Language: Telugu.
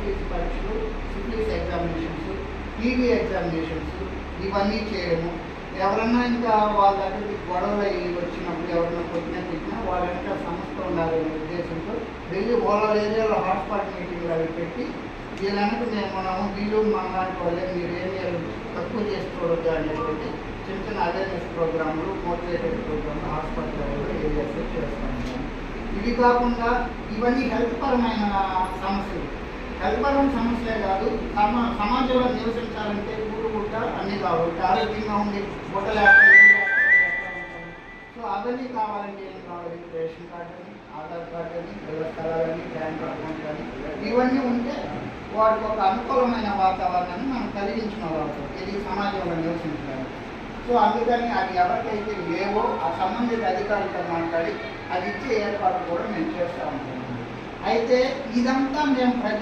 ఐసీఎస్ పరీక్షలు సిఫిలిస్ ఎగ్జామినేషన్స్ టీవీ ఎగ్జామినేషన్స్ ఇవన్నీ చేయడము. ఎవరన్నా ఇంకా వాళ్ళ దగ్గరికి గొడవలు అయ్యి వచ్చినప్పుడు ఎవరన్నా కొట్టినా తిట్టినా వాళ్ళ సంస్థ ఉండాలనే ఉద్దేశంతో వెళ్ళి ఓరల్ ఏరియాలో హాట్స్పాట్ మీటింగ్లు అవి పెట్టి వీళ్ళనకు మేము మనము వీళ్ళు మన లాంటి వాళ్ళే మీరు ఏరియాలు తక్కువ చేసుకోవద్దు అనేటువంటి చిన్న చిన్న అవేర్నెస్ ప్రోగ్రాములు మోటివేటెడ్ ప్రోగ్రాములు హాస్పిటల్ లెవెల్లో ఏరియాస్లో చేస్తాము. ఇవి కాకుండా ఇవన్నీ హెల్త్ పరమైన సమస్యలు. హెల్త్ సమస్య కాదు. సమా సమాజంలో నివసించాలంటే కూడు గుట్ట అన్నీ కావాలి ఆరోగ్యంగా ఉండి గుట్ట సో అవన్నీ కావాలంటే ఏం కావాలి? రేషన్ కార్డు అని ఆధార్ కార్డు అని గృహ స్థలాలని బ్యాంక్ అకౌంట్ అని ఇవన్నీ ఉంటే వాటికి ఒక అనుకూలమైన వాతావరణాన్ని మనం కలిగించిన వాళ్ళు ఇది సమాజంలో నివసించడానికి సో అందుకని అది ఎవరికైతే లేవో ఆ సంబంధిత అధికారులతో మాట్లాడి అది ఇచ్చే ఏర్పాటు కూడా మేము చేస్తూ ఉంటాం. అయితే ఇదంతా మేము ప్రతి